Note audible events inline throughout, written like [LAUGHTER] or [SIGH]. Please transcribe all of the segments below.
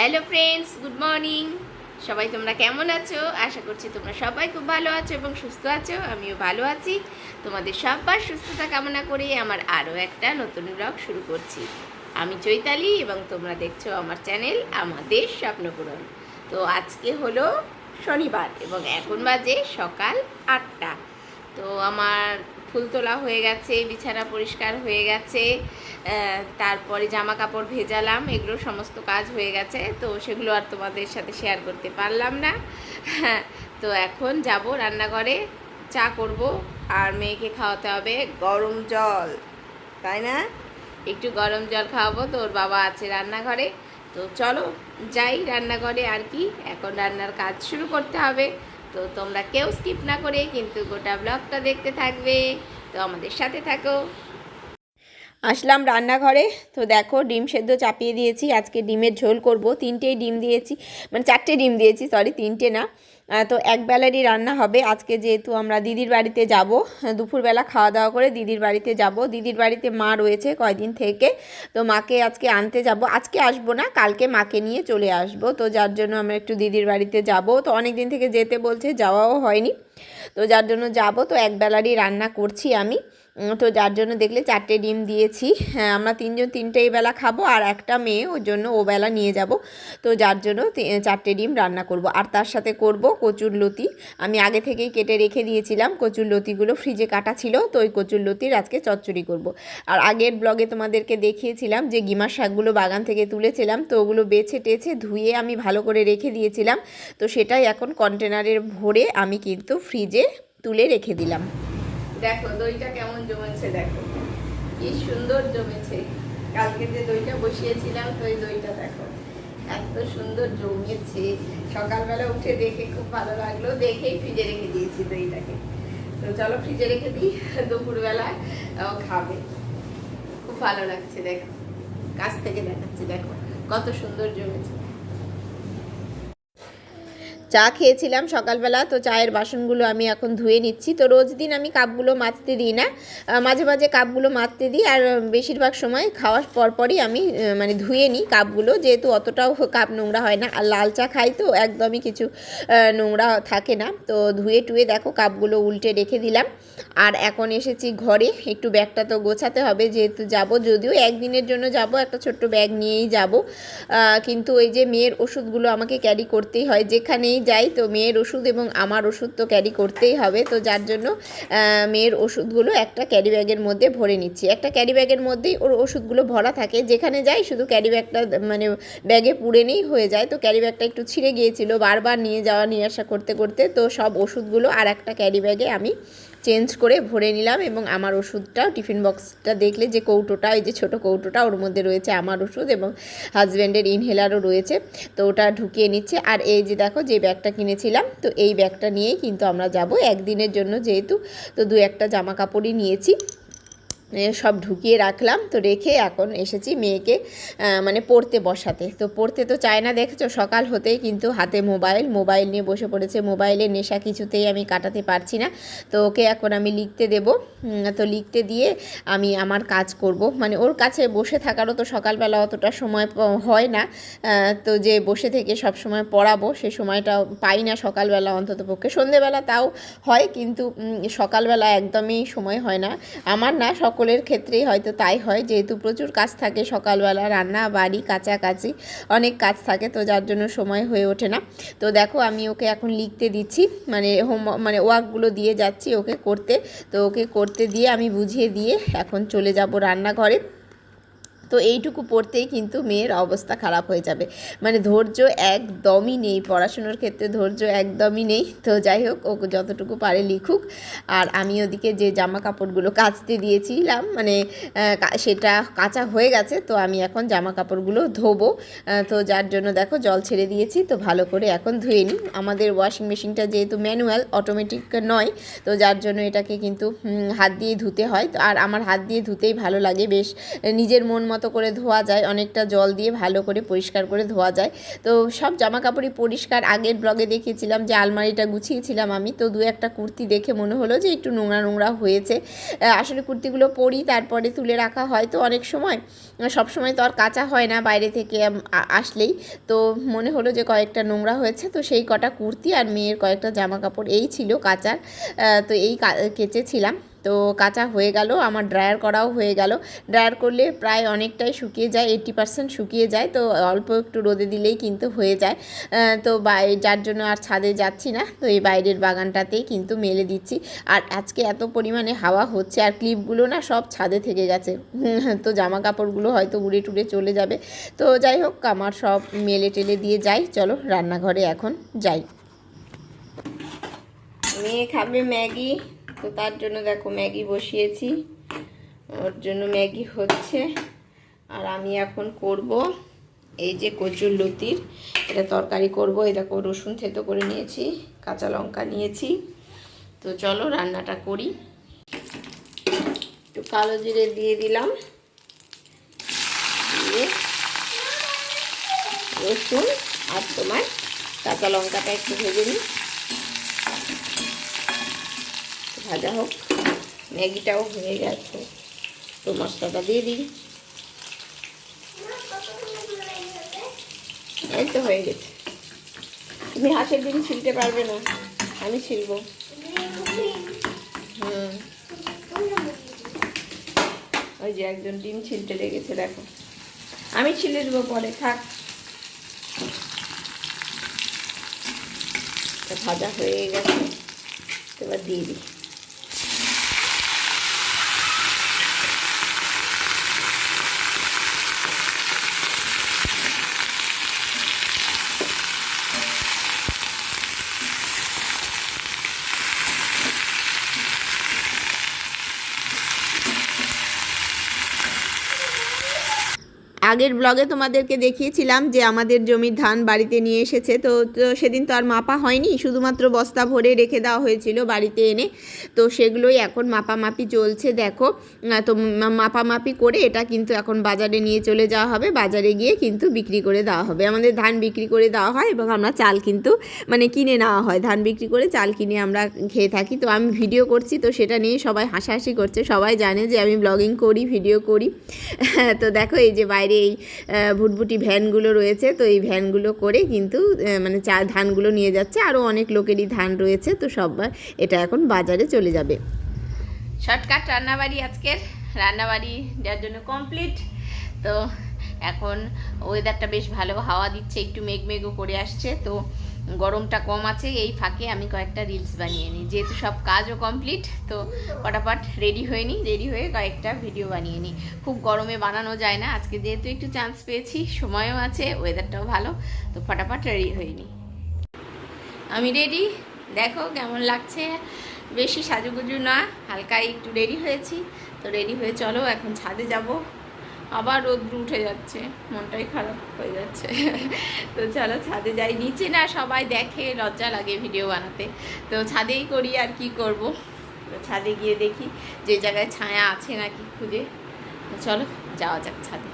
Hello friends good morning সবাই তোমরা কেমন আছো? আশা করছি তোমরা সবাই খুব ভালো আছো এবং সুস্থ আছো। আমিও ভালো আছি। তোমাদের সবার সুস্থতা কামনা করে আমার আরও একটা নতুন ব্লগ শুরু করছি। আমি চৈতালি এবং তোমরা দেখছ আমার চ্যানেল আমাদের স্বপ্নপূরণ। তো আজকে হলো শনিবার এবং এখন বাজে সকাল আটটা। তো আমার ফুল তোলা হয়ে গেছে, বিছানা পরিষ্কার হয়ে গেছে তারপরে জামা কাপড় ভেজালাম, এগুলো সমস্ত কাজ হয়ে গেছে, তো সেগুলো আর তোমাদের সাথে শেয়ার করতে পারলাম না। [LAUGHS] তো এখন যাব রান্নাঘরে, চা করব আর মেয়েকে খাওয়াতে হবে গরম জল, তাই না? একটু গরম জল খাওয়াবো, তো ওর বাবা আছে রান্নাঘরে, তো চলো যাই রান্নাঘরে আর কি, এখন রান্নার কাজ শুরু করতে হবে। তো তোমরা কেউ স্কিপ না করে কিন্তু গোটা ব্লগটা দেখতে থাকবে। তো আমাদের সাথে থাকো। আসলাম রান্নাঘরে। তো দেখো, ডিম সেদ্ধ চাপিয়ে দিয়েছি। আজকে ডিমের ঝোল করব। তিনটেই ডিম দিয়েছি। মানে চারটে ডিম দিয়েছি সরি তিনটে না। তো এক বেলারই রান্না হবে। আজকে যেহেতু আমরা দিদির বাড়িতে যাব দুপুরবেলা খাওয়া দাওয়া করে দিদির বাড়িতে যাব। দিদির বাড়িতে মা রয়েছে কয়দিন থেকে, তো মাকে আজকে আনতে যাব। আজকে আসব না, কালকে মাকে নিয়ে চলে আসব। তো যার জন্য আমরা একটু দিদির বাড়িতে যাব। তো অনেক দিন থেকে যেতে বলছে, যাওয়াও হয়নি। তো যার জন্য যাব। তো এক বেলারই রান্না করছি আমি। তো যার জন্য দেখলে চারটে ডিম দিয়েছি। হ্যাঁ আমরা তিনজন তিনটেই বেলা খাব আর একটা মেয়ে, ওর জন্য ও বেলা নিয়ে যাব। তো যার জন্য চারটে ডিম রান্না করব। আর তার সাথে করব কচুর লতি। আমি আগে থেকেই কেটে রেখে দিয়েছিলাম, কচুর লতিগুলো ফ্রিজে কাটা ছিল, তো ওই কচুর লতির আজকে চচ্চড়ি করব। আর আগের ব্লগে তোমাদেরকে দেখিয়েছিলাম যে গিমার শাকগুলো বাগান থেকে তুলেছিলাম, তো ওগুলো বেছে টেছে ধুয়ে আমি ভালো করে রেখে দিয়েছিলাম। তো সেটাই এখন কন্টেনারের ভরে আমি কিন্তু ফ্রিজে তুলে রেখে দিলাম। দেখো, দইটা কেমন জমেছে দেখো। কি সুন্দর জমেছে। কালকে যে দইটা বসিয়েছিলাম, তো এই দইটা দেখো। এত সুন্দর জমেছে। সকালবেলা উঠে দেখে খুব ভালো লাগল। দেখেই ফ্রিজে রেখে দিয়েছি দইটাকে। তো চলো, ফ্রিজে রেখে দিই। দুপুরবেলা খাবে। খুব ভালো লাগছে, দেখো। কাছ থেকে দেখাচ্ছি, দেখো। কত সুন্দর জমেছে। চা খেয়েছিলাম সকালবেলা, তো চায়ের বাসনগুলো আমি এখন ধুয়ে নিচ্ছি। তো রোজ দিন আমি কাপগুলো মাজতে দিই না। মাঝে মাঝে কাপগুলো মাজতে দিই আর বেশিরভাগ সময় খাওয়ার পরপরই আমি মানে ধুয়ে নিই কাপগুলো। যেহেতু অতটাও কাপ নোংরা হয় না। আর লাল চা খাই তো, একদমই কিছু নোংরা থাকে না। তো ধুয়ে টুয়ে দেখো কাপগুলো উল্টে রেখে দিলাম। আর এখন এসেছি ঘরে। একটু ব্যাগটা তো গোছাতে হবে, যেহেতু যাব। যদিও একদিনের জন্য যাব, একটা ছোট্ট ব্যাগ নিয়েই যাব। কিন্তু ওই যে মেয়ের ওষুধগুলো আমাকে ক্যারি করতেই হয়। যেখানেই যাই। তো মেয়ের ওষুধ এবং আমার ওষুধ তো ক্যারি করতেই হবে। তো যার জন্য মেয়ের ওষুধগুলো একটা ক্যারি ব্যাগের মধ্যে ভরে নিচ্ছি। একটা ক্যারি ব্যাগের মধ্যেই ওর ওষুধগুলো ভরা থাকে। যেখানে যাই, শুধু ক্যারি ব্যাগটা মানে ব্যাগে পুড়ে নেই হয়ে যায়। তো ক্যারি ব্যাগটা একটু ছিঁড়ে গিয়েছিল। বারবার নিয়ে যাওয়া, নিয়ে আসা করতে করতে তো সব ওষুধগুলো আর একটা ক্যারি ব্যাগে আমি চেঞ্জ করে ভরে নিলাম এবং আমার ওষুধটাও টিফিন বক্সটা দেখলে যে কৌটোটা, এই যে ছোটো কৌটোটা ওর মধ্যে রয়েছে আমার ওষুধ এবং হাজব্যান্ডের ইনহেলারও রয়েছে। তো ওটা ঢুকিয়ে নিচ্ছে। আর এই যে দেখো যে ব্যাগটা কিনেছিলাম, তো এই ব্যাগটা নিয়েই কিন্তু আমরা যাব। একদিনের জন্য যেহেতু, তো দু একটা জামা কাপড়ই নিয়েছি। সব ঢুকিয়ে রাখলাম। তো রেখে এখন এসেছি মেয়েকে মানে পড়তে বসাতে। তো পড়তে তো চায় না, দেখেছ? সকাল হতেই কিন্তু হাতে মোবাইল মোবাইল নিয়ে বসে পড়েছে। মোবাইলের নেশা কিছুতেই আমি কাটাতে পারছি না। তো ওকে এখন আমি লিখতে দেব। তো লিখতে দিয়ে আমি আমার কাজ করব। মানে ওর কাছে বসে থাকারও তো সকালবেলা অতটা সময় হয় না। তো যে বসে থেকে সব সময় পড়াবো, সে সময়টা পাই না সকালবেলা অন্তত পক্ষে। সন্ধেবেলা তাও হয় কিন্তু সকালবেলা একদমই সময় হয় না। আমার না সকলের ক্ষেত্রেই হয়তো তাই হয়। যেহেতু প্রচুর কাজ থাকে সকালবেলা, রান্না, বাড়ি কাছাকাছি অনেক কাজ থাকে, তো যার জন্য সময় হয়ে ওঠে না। তো দেখো আমি ওকে এখন লিখতে দিচ্ছি। মানে হোম মানে ওয়ার্কগুলো দিয়ে যাচ্ছি ওকে করতে। তো ওকে করতে দিয়ে আমি বুঝিয়ে দিয়ে এখন চলে যাব রান্নাঘরে। তো এইটুকু পড়তেই কিন্তু মেয়ের অবস্থা খারাপ হয়ে যাবে। মানে ধৈর্য একদমই নেই পড়াশুনোর ক্ষেত্রে, ধৈর্য একদমই নেই। তো যাই হোক, ও যতটুকু পারে লিখুক। আর আমি ওদিকে যে জামা কাপড়গুলো কাচতে দিয়েছিলাম মানে সেটা কাঁচা হয়ে গেছে, তো আমি এখন জামা কাপড়গুলো ধোবো তো যার জন্য দেখো জল ছেড়ে দিয়েছি, তো ভালো করে এখন ধুয়ে নিই। আমাদের ওয়াশিং মেশিনটা যেহেতু ম্যানুয়াল অটোমেটিক নয়, তো যার জন্য এটাকে কিন্তু হাত দিয়ে ধুতে হয়। তো আর আমার হাত দিয়ে ধুতেই ভালো লাগে, বেশ, নিজের মন মতো করে ধোয়া যায়, অনেকটা জল দিয়ে ভালো করে পরিষ্কার করে ধোয়া যায়। তো সব জামা কাপড়ই পরিষ্কার। আগের ব্লগে দেখিয়েছিলাম যে আলমারিটা গুছিয়েছিলাম আমি। তো দু একটা কুর্তি দেখে মনে হলো যে একটু নোংরা নোংরা হয়েছে। আসলে কুর্তিগুলো পরি, তারপরে তুলে রাখা হয়। তো অনেক সময়, সব সময় তো আর কাঁচা হয় না বাইরে থেকে আসলেই। তো মনে হলো যে কয়েকটা নোংরা হয়েছে। তো সেই কটা কুর্তি আর মেয়ের কয়েকটা জামা কাপড় এই ছিল কাচার। তো এই কেচেছিলাম। তো কাঁচা হয়ে গেল, আমার ড্রায়ার করাও হয়ে গেল। ড্রায়ার করলে প্রায় অনেকটাই শুকিয়ে যায় এইটি পার্সেন্ট শুকিয়ে যায়, তো অল্প একটু রোদে দিলেই কিন্তু হয়ে যায়। তো বাই, যার জন্য আর ছাদে যাচ্ছি না, তো এই বাইরের বাগানটাতেই কিন্তু মেলে দিচ্ছি। আর আজকে এত পরিমাণে হাওয়া হচ্ছে, আর ক্লিপগুলো না সব ছাদে থেকে গেছে। [LAUGHS] তো জামা কাপড়গুলো হয়তো উড়ে টুড়ে চলে যাবে। তো যাই হোক, আমার সব মেলে টেলে দিয়ে যাই, চলো রান্নাঘরে এখন যাই। মেয়ে খাবে ম্যাগি। তো তার জন্য দেখো ম্যাগি বসিয়েছি। ওর জন্য ম্যাগি হচ্ছে। আর আমি এখন করব এই যে কচুর লতির। এটা তরকারি করব। এই দেখো রসুন থেতো করে নিয়েছি, কাঁচা লঙ্কা নিয়েছি। তো চলো রান্নাটা করি। একটু কালো জিরে দিয়ে দিলাম। দিয়ে রসুন আর তোমার কাঁচা লঙ্কাটা একটু ভেজে নিই। ভাজা হোক, ম্যাগিটাও হয়ে গেছে। তো মশলাটা দিয়ে দিই। এই তো হয়ে গেছে। তুমি হাঁসের ডিম ছিলতে পারবে না, আমি ছিলবো হুম। ওই যে একজন ডিম ছিলতে লেগেছে, দেখো। আমি ছিলে দেবো পরে, থাক। ভাজা হয়ে গেছে, এবার দিয়ে দিই। আগের ব্লগে তোমাদেরকে দেখিয়েছিলাম যে আমাদের জমির ধান বাড়িতে নিয়ে এসেছে। তো তো সেদিন তো আর মাপা হয়নি। শুধুমাত্র বস্তা ভরে রেখে দেওয়া হয়েছিল বাড়িতে এনে। তো সেগুলোই এখন মাপামাপি চলছে, দেখো। তো মাপামাপি করে এটা কিন্তু এখন বাজারে নিয়ে চলে যাওয়া হবে। বাজারে গিয়ে কিন্তু বিক্রি করে দেওয়া হবে। আমাদের ধান বিক্রি করে দেওয়া হয় এবং আমরা চাল কিন্তু মানে কিনে নেওয়া হয়। ধান বিক্রি করে চাল কিনে আমরা খেয়ে থাকি। তো আমি ভিডিও করছি, তো সেটা নিয়ে সবাই হাসাহাসি করছে। সবাই জানে যে আমি ব্লগিং করি ভিডিও করি। [LAUGHS] তো দেখো, এই যে বাইরে এই ভুটভুটি ভ্যানগুলো রয়েছে, তো এই ভ্যানগুলো করে কিন্তু মানে চা, ধানগুলো নিয়ে যাচ্ছে। আরও অনেক লোকেরই ধান রয়েছে, তো সবাই এটা এখন বাজারে চলে যাবে। শর্টকাট রান্নাবাড়ি আজকের। রান্নাবাড়ি যার জন্য কমপ্লিট তো এখন ওয়েদারটা বেশ ভালো, হাওয়া দিচ্ছে, একটু মেঘ মেঘও করে আসছে, তো গরমটা কম আছে, এই ফাঁকে আমি কয়েকটা রিলস বানিয়ে নিই। যেহেতু সব কাজও কমপ্লিট তো ফটাফট রেডি হয়ে নিই রেডি হয়ে কয়েকটা ভিডিও বানিয়ে নিই। খুব গরমে বানানো যায় না, আজকে যেহেতু একটু চান্স পেয়েছি, সময়ও আছে ওয়েদারটাও ভালো, তো ফটাফট রেডি হয়ে নিই। আমি রেডি দেখো কেমন লাগছে। বেশি সাজুগুজু না হালকা একটু রেডি হয়েছি, তো রেডি হয়ে চলো, এখন ছাদে যাব। আবার রোদ্র উঠে যাচ্ছে, মনটাই খারাপ হয়ে যাচ্ছে। তো চলো ছাদে যাই, নিচে না সবাই দেখে, লজ্জা লাগে ভিডিও বানাতে। তো ছাদেই করি আর কি করব। তো ছাদে গিয়ে দেখি যে জায়গায় ছায়া আছে নাকি খুঁজে। চলো যাওয়া যাক ছাদে।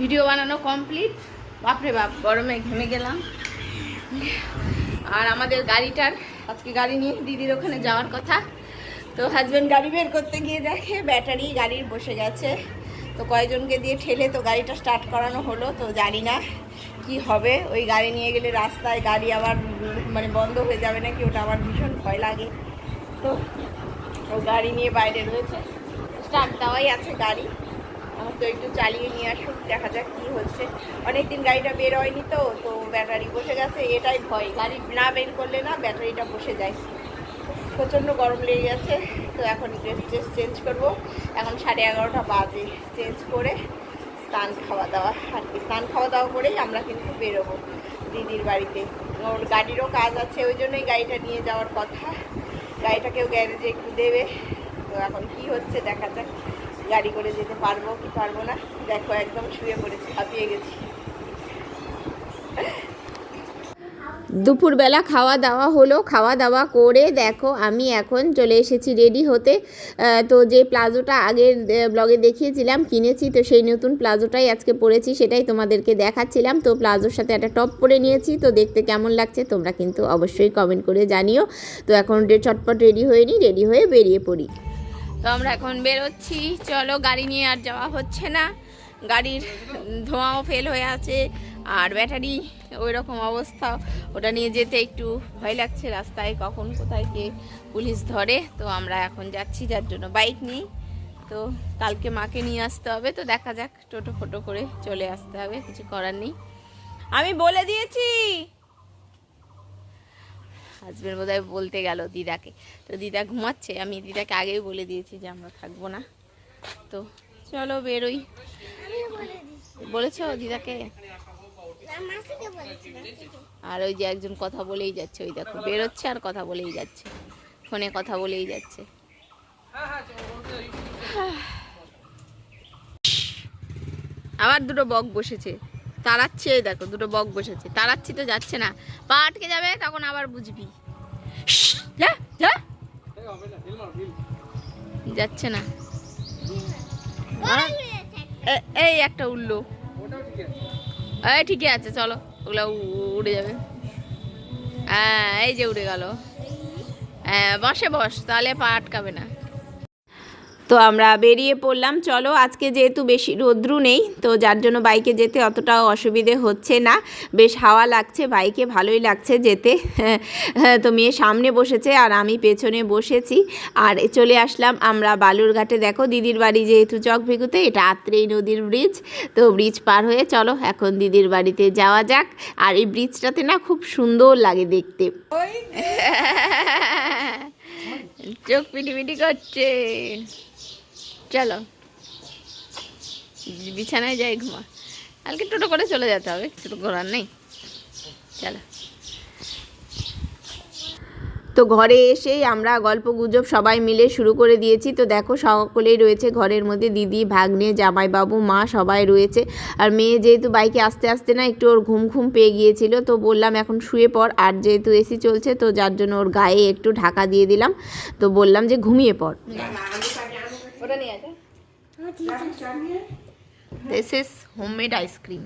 ভিডিও বানানো কমপ্লিট বাপরে বাপ গরমে ঘেমে গেলাম। আর আমাদের গাড়িটার, আজকে গাড়ি নিয়ে দিদির ওখানে যাওয়ার কথা। তো হাজব্যান্ড গাড়ি বের করতে গিয়ে দেখে ব্যাটারি গাড়ির বসে গেছে। তো কয়েকজনকে দিয়ে ঠেলে তো গাড়িটা স্টার্ট করানো হলো, তো জানি না কি হবে। ওই গাড়ি নিয়ে গেলে রাস্তায় গাড়ি আবার মানে বন্ধ হয়ে যাবে নাকি, ওটা আমার ভীষণ ভয় লাগে। তো ও গাড়ি নিয়ে বাইরে রয়েছে। স্টার্ট দেওয়াই আছে গাড়ি। আমার তো একটু চালিয়ে নিয়ে আসুক, দেখা যাক কী হচ্ছে। অনেকদিন গাড়িটা বের হয়নি তো তো ব্যাটারি বসে গেছে, এটাই ভয়। গাড়ি না বের করলে না ব্যাটারিটা বসে যায়। প্রচণ্ড গরম লেগে গেছে, তো এখন ড্রেস ট্রেস চেঞ্জ করব। এখন সাড়ে এগারোটা বাজে চেঞ্জ করে স্নান খাওয়া দাওয়া, আর কি স্নান খাওয়া দাওয়া করেই আমরা কিন্তু বেরোবো দিদির বাড়িতে। ওর গাড়িরও কাজ আছে, ওই জন্যই গাড়িটা নিয়ে যাওয়ার কথা। গাড়িটাকেও গ্যারেজে একটু দেবে, তো এখন কি হচ্ছে দেখা যাক। গাড়ি করে যেতে পারব কি পারব না? দেখো, একদম শুয়ে পড়েছি, হাঁপিয়ে গেছি। দুপুরবেলা খাওয়া দাওয়া হলো, খাওয়া দাওয়া করে দেখো আমি এখন চলে এসেছি রেডি হতে। তো যে প্লাজোটা আগের ব্লগে দেখিয়েছিলাম, কিনেছি, তো সেই নতুন প্লাজোটাই আজকে পরেছি, সেটাই তোমাদেরকে দেখাচ্ছিলাম। তো প্লাজোর সাথে একটা টপ পরে নিয়েছি, তো দেখতে কেমন লাগছে তোমরা কিন্তু অবশ্যই কমেন্ট করে জানিও। তো এখন চটপট রেডি হয়ে নিই রেডি হয়ে বেরিয়ে পড়ি। তো আমরা এখন বেরোচ্ছি, চলো গাড়ি নিয়ে আর যাওয়া হচ্ছে না। গাড়ির ধোঁয়াও ফেল হয়ে আছে। আর ব্যাটারি ওই রকম অবস্থা, ওটা নিয়ে যেতে একটু ভয় লাগছে রাস্তায়, কখন কোথায় কে পুলিশ ধরে। তো আমরা এখন যাচ্ছি যার জন্য বাইক নেই তো কালকে মাকে নিয়ে আসতে হবে, তো দেখা যাক, টোটো ফোটো করে চলে আসতে হবে, কিছু করার নেই। আমি বলে দিয়েছি! হাজবেন্ড বোধহয় বলতে গেল দিদাকে। তো দিদা ঘুমাচ্ছে, আমি দিদাকে আগেই বলে দিয়েছি যে আমরা থাকব না। তো চলো বেরোই। বলেছ দিদাকে? আর ওই যে একজন কথা বলেই যাচ্ছে, ওই দেখো, বেরোচ্ছে আর কথা বলেই যাচ্ছে। ফোনে কথা বলেই যাচ্ছে। আবার দুটো বক বসেছে। তাড়াচ্ছে, এই দেখো, দুটো বক বসেছে। তাড়াচ্ছি তো যাচ্ছে না। পা আটকে যাবে, তখন আবার বুঝবি। যাচ্ছে না। এই একটা উঠল এই, ঠিকই আছে, চলো। ওগুলো উড়ে যাবে। হ্যাঁ এই যে উড়ে গেল। হ্যাঁ বসে বস, তাহলে পা আটকাবে না। তো আমরা বেরিয়ে পড়লাম। চলো আজকে যেহেতু বেশি রোদ্রু নেই তো যার জন্য বাইকে যেতে অতটাও অসুবিধে হচ্ছে না। বেশ হাওয়া লাগছে বাইকে ভালোই লাগছে যেতে। হ্যাঁ, তো মেয়ে সামনে বসেছে আর আমি পেছনে বসেছি। আর চলে আসলাম আমরা বালুরঘাটে। দেখো দিদির বাড়ি যেহেতু চকভেগুতে এটা আত্রেই নদীর ব্রিজ তো ব্রিজ পার হয়ে চলো এখন দিদির বাড়িতে যাওয়া যাক। আর এই ব্রিজটাতে না খুব সুন্দর লাগে দেখতে। [LAUGHS] চোখ পিটিপিটি করছে। চলো। বিছানায় যাই ঘুমা। কালকে টোটো করে চলে যেতে হবে, কিছু করার নেই। চলো। তো ঘরে এসেই আমরা গল্প গুজব সবাই মিলে শুরু করে দিয়েছি। তো দেখো সকলেই রয়েছে ঘরের মধ্যে, দিদি, ভাগ্নে, জামাইবাবু, মা সবাই রয়েছে। আর মেয়ে যেহেতু বাইকে আস্তে আস্তে না একটু ওর ঘুম ঘুম পেয়ে গিয়েছিল, তো বললাম এখন শুয়ে পড়। আর যেহেতু এসি চলছে, তো যার জন্য ওর গায়ে একটু ঢাকা দিয়ে দিলাম। তো বললাম যে ঘুমিয়ে পড়। দিস ইজ হোমমেড আইসক্রিম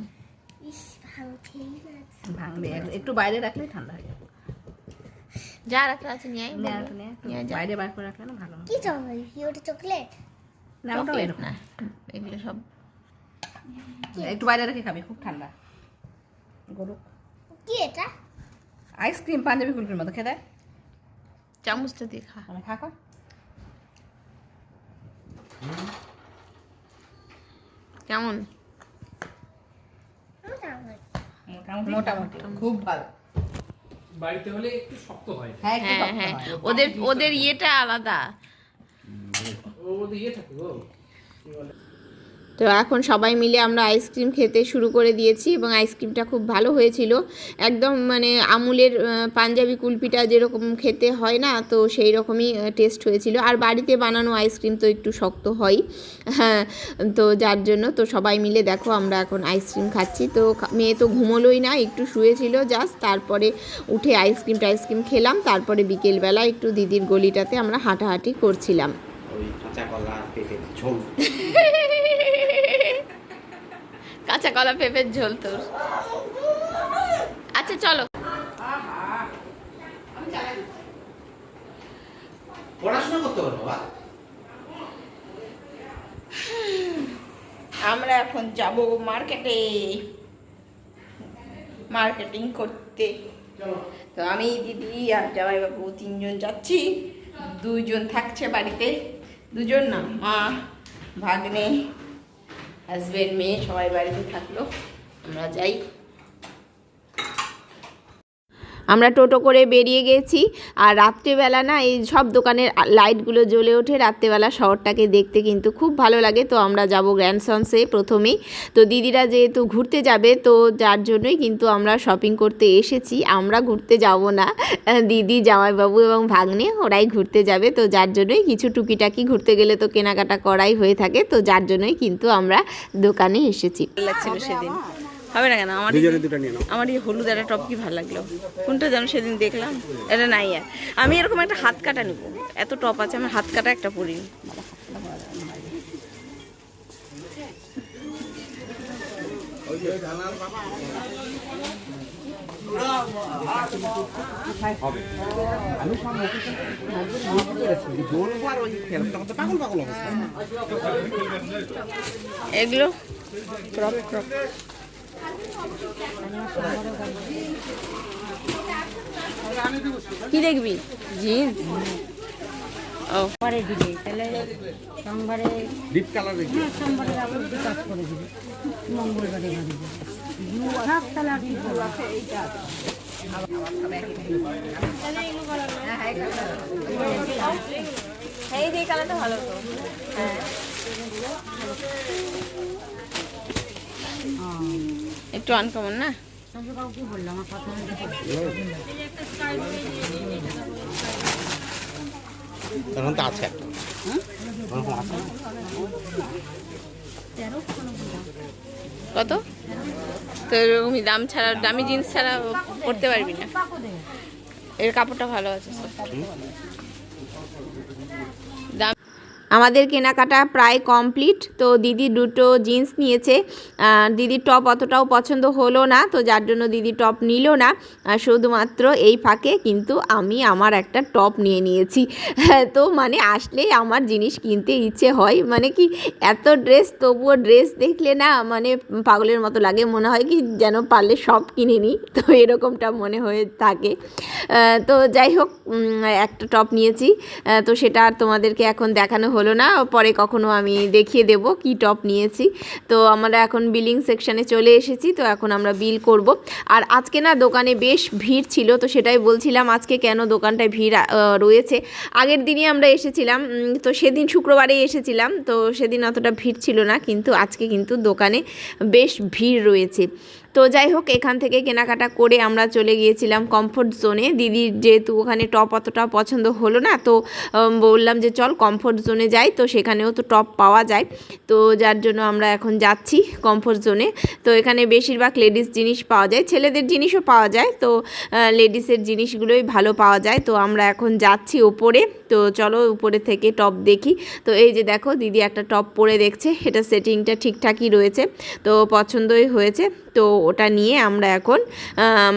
ভাঙবে একটু বাইরে রাখলে ঠান্ডা হয়ে যাবে। যা রাখা আছে নিয়ে নিয়ে বাইরে বার করে রাখলে না ভালো কি চকলেট? কি ওটা চকলেট? না চকলেট এরকম। না। এগুলো সব একটু বাইরে রেখে খাবি খুব ঠান্ডা। গরু। কি এটা? আইসক্রিম পাঞ্জাবি কুলফির মতো। খেতে চামচটা দিয়ে খা। খা কেমন? মোটামুটি। খুব ভালো। বাড়িতে হলে একটু শক্ত হয়। হ্যাঁ হ্যাঁ হ্যাঁ। ওদের ওদের ইয়েটা আলাদা। ওদের ইয়ে থাকে গো। তো এখন সবাই মিলে আমরা আইসক্রিম খেতে শুরু করে দিয়েছি এবং আইসক্রিমটা খুব ভালো হয়েছিল। একদম মানে আমুলের পাঞ্জাবি কুলপিটা যেরকম খেতে হয় না তো সেই রকমই টেস্ট হয়েছিল। আর বাড়িতে বানানো আইসক্রিম তো একটু শক্ত হয় হ্যাঁ তো যার জন্য। তো সবাই মিলে দেখো আমরা এখন আইসক্রিম খাচ্ছি। তো মেয়ে তো ঘুমোলোই না একটু শুয়েছিল জাস্ট তারপরে উঠে আইসক্রিম টাইসক্রিম খেলাম। তারপরে বিকেলবেলা একটু দিদির গলিটাতে আমরা হাঁটাহাঁটি করছিলাম। ওই কাঁচা কলা পেঁপে [LAUGHS] কাঁচা কলা পেঁপের ঝোল তোর। আচ্ছা চলো। পড়াশোনা করতে বাবা আমরা এখন যাব মার্কেটে। মার্কেটিং করতে। তো আমি দিদি আর জামাইবাবু তিনজন যাচ্ছি। দুজন থাকছে বাড়িতে। দুজন না মা ভাগ্নে। হাজবেন্ড মেয়ে সবাই বাড়িতে থাকল। আমরা যাই। আমরা টোটো করে বেরিয়ে গেছি। আর রাত্রেবেলা না এই সব দোকানের লাইটগুলো জ্বলে ওঠে। রাত্রেবেলা শহরটাকে দেখতে কিন্তু খুব ভালো লাগে। তো আমরা যাব গ্র্যান্ড সন্সে প্রথমেই। তো দিদিরা যেহেতু ঘুরতে যাবে, তো যার জন্যই কিন্তু আমরা শপিং করতে এসেছি। আমরা ঘুরতে যাব না। দিদি, জামাইবাবু এবং ভাগ্নে ওরাই ঘুরতে যাবে। তো যার জন্যই কিছু টুকিটাকি ঘুরতে গেলে তো কেনাকাটা করাই হয়ে থাকে। তো যার জন্যই কিন্তু আমরা দোকানে এসেছি। সেদিন। হবে না কেন? আমার আমার এই হলুদ একটা টপ কি ভালো লাগল? কোনটা যেন সেদিন দেখলাম? এটা নাই আর। আমি এরকম একটা হাত কাটা নিব। এত টপ আছে আমার হাত কাটা একটা পরি। এগুলো ক্রপ ক্রপ কি দেখবি? জিন্স? ও। দিবে তাহলে সোমবারে ডিপ কালার দেখি সোমবারে আবার কাজ করে দিবে। মঙ্গলবারে বাড়ি যাবে সব তাহলে আপনি এই যে কালারটা ভালো তো। হ্যাঁ। একটু আনকমন না? তখন তো আছে। একটা? কত? তো এরকমই দাম ছাড়া দামি জিন্স ছাড়া পরতে পারবি না। এর কাপড়টা ভালো আছে আমাদের কেনাকাটা প্রায় কমপ্লিট। তো দিদি দুটো জিন্স নিয়েছে। দিদির টপ অতটাও পছন্দ হলো না, তো যার জন্য দিদি টপ নিল না। শুধুমাত্র এই ফাঁকে কিন্তু আমি আমার একটা টপ নিয়ে নিয়েছি। তো মানে আসলেই আমার জিনিস কিনতে ইচ্ছে হয়। মানে কি এত ড্রেস, তবুও ড্রেস দেখলে না মানে পাগলের মতো লাগে। মনে হয় কি যেন পারলে সব কিনে নিই। তো এরকমটা মনে হয়ে থাকে। তো যাই হোক একটা টপ নিয়েছি। তো সেটা আর তোমাদেরকে এখন দেখানো হলো না, পরে কখনো আমি দেখিয়ে দেব কি টপ নিয়েছি। তো আমরা এখন বিলিং সেকশানে চলে এসেছি, তো এখন আমরা বিল করব। আর আজকে না দোকানে বেশ ভিড় ছিল, তো সেটাই বলছিলাম আজকে কেন দোকানটায় ভিড় রয়েছে। আগের দিনই আমরা এসেছিলাম তো সেদিন শুক্রবারেই এসেছিলাম, তো সেদিন অতটা ভিড় ছিল না, কিন্তু আজকে কিন্তু দোকানে বেশ ভিড় রয়েছে। তো যাই হোক, এখান থেকে কেনাকাটা করে আমরা চলে গিয়েছিলাম কমফোর্ট জোনে দিদির যেহেতু ওখানে টপ অতটা পছন্দ হলো না, তো বললাম যে চল কমফোর্ট জোনে যাই। তো সেখানেও তো টপ পাওয়া যায়। তো যার জন্য আমরা এখন যাচ্ছি কমফোর্ট জোনে তো এখানে বেশিরভাগ লেডিস জিনিস পাওয়া যায়, ছেলেদের জিনিসও পাওয়া যায়। তো লেডিসের জিনিসগুলোই ভালো পাওয়া যায়। তো আমরা এখন যাচ্ছি ওপরে। তো চলো উপরে থেকে টপ দেখি। তো এই যে দেখো, দিদি একটা টপ পরে দেখছে। এটা সেটিংটা ঠিকঠাকই রয়েছে। তো পছন্দই হয়েছে। তো ওটা নিয়ে আমরা এখন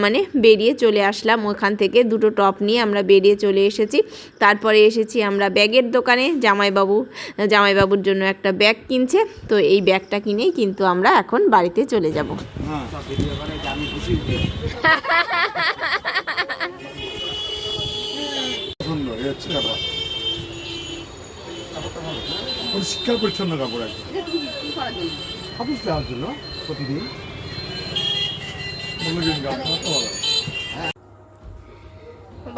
মানে বেরিয়ে চলে আসলাম ওখান থেকে। দুটো টপ নিয়ে আমরা বেরিয়ে চলে এসেছি। তারপরে এসেছি আমরা ব্যাগের দোকানে। জামাইবাবু জামাইবাবুর জন্য একটা ব্যাগ কিনছে। তো এই ব্যাগটা কিনেই কিন্তু আমরা এখন বাড়িতে চলে যাব। পরিষ্কার পরিচ্ছন্ন কাপড় একদম। অফিস যাওয়ার জন্য প্রতিদিন।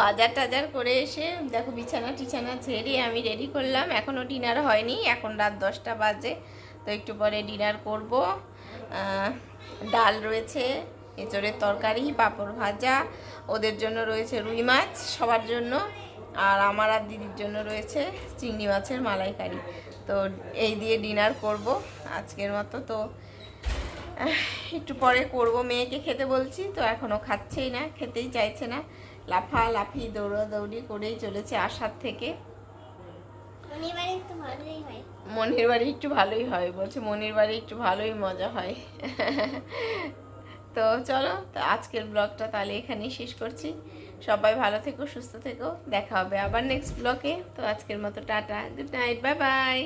বাজার টাজার করে এসে দেখো বিছানা টিছানা ছেড়ে আমি রেডি করলাম। এখনও ডিনার হয়নি, এখন রাত দশটা বাজে, তো একটু পরে ডিনার করব। ডাল রয়েছে, এঁচড়ের তরকারি, পাঁপড় ভাজা, ওদের জন্য রয়েছে রুই মাছ সবার জন্য, আর আমার আর দিদির জন্য রয়েছে চিংড়ি মাছের মালাইকারি। তো এই দিয়ে ডিনার করব আজকের মতো, তো একটু পরে করব। মেয়েকে খেতে বলছি তো এখনও খাচ্ছেই না খেতেই চাইছে না। লাফা লাফি দৌড়াদৌড়ি করেই চলেছে আসার থেকে। মনির বাড়ি একটু ভালোই হয়। বলছে মনির বাড়ি একটু ভালোই মজা হয়। তো চলো তো আজকের ব্লগটা তাহলে এখানেই শেষ করছি। সবাই ভালো থেকো সুস্থ থেকো দেখা হবে আবার নেক্সট ব্লগে। তো আজকের মতো tata good night bye bye